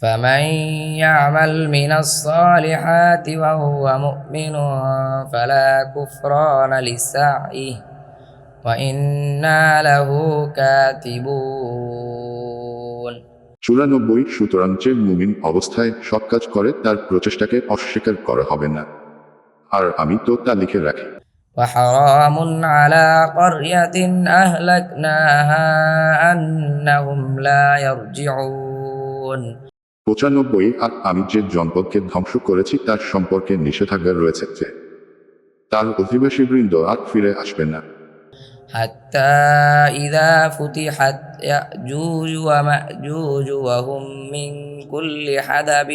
فمن يعمل من الصالحات وهو مؤمن فلا كفران لسعيه وإنا له كاتبون চুরানব্বই সুতরাং যে মুমিন অবস্থায় সৎ কাজ করে তার প্রচেষ্টাকে অস্বীকার করা হবে না আর আমি তো তা লিখে রাখি وحرام على قرية أهلكناها أنهم لا يرجعون পঁচানব্বই আর আমি যে জনপদকে ধ্বংস করেছি তার সম্পর্কে নিষেধাজ্ঞা রয়েছে যে তার অধিবাসীবৃন্দ আর ফিরে আসবে না। حتى إذا فتحت يأجوج ومأجوج وهم من كل حدب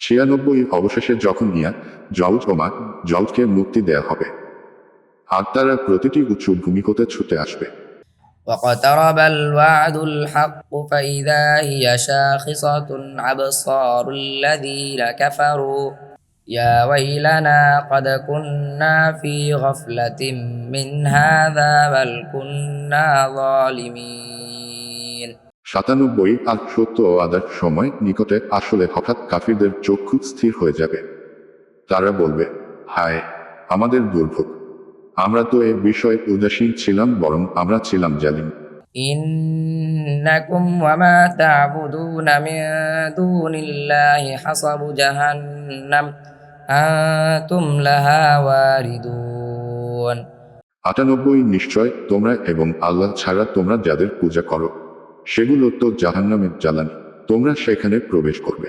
ছিয়ানব্বই অবশেষে যখন নিয়া জলজ ও মা জলজকে মুক্তি দেয়া হবে আর তারা প্রতিটি উচ্চ ভূমি হতে ছুটে আসবে। واقترب الوعد الحق فإذا هي شاخصة أبصار الذين كفروا يا ويلنا قد كنا في غفلة من هذا بل كنا ظالمين সাতানব্বই আর সত্য ও আদার সময় নিকটে আসলে হঠাৎ কাফিরদের চক্ষু স্থির হয়ে যাবে তারা বলবে হায় আমাদের দুর্ভোগ আমরা তো এ বিষয়ে উদাসীন ছিলাম বরং আমরা ছিলাম জালিম إنكم وما تعبدون من دون الله حصب جهنم أنتم لها واردون আটানব্বই নিশ্চয় তোমরা এবং আল্লাহ ছাড়া তোমরা যাদের পূজা করো সেগুলো তো জাহান্নামের জ্বালানি তোমরা সেখানে প্রবেশ করবে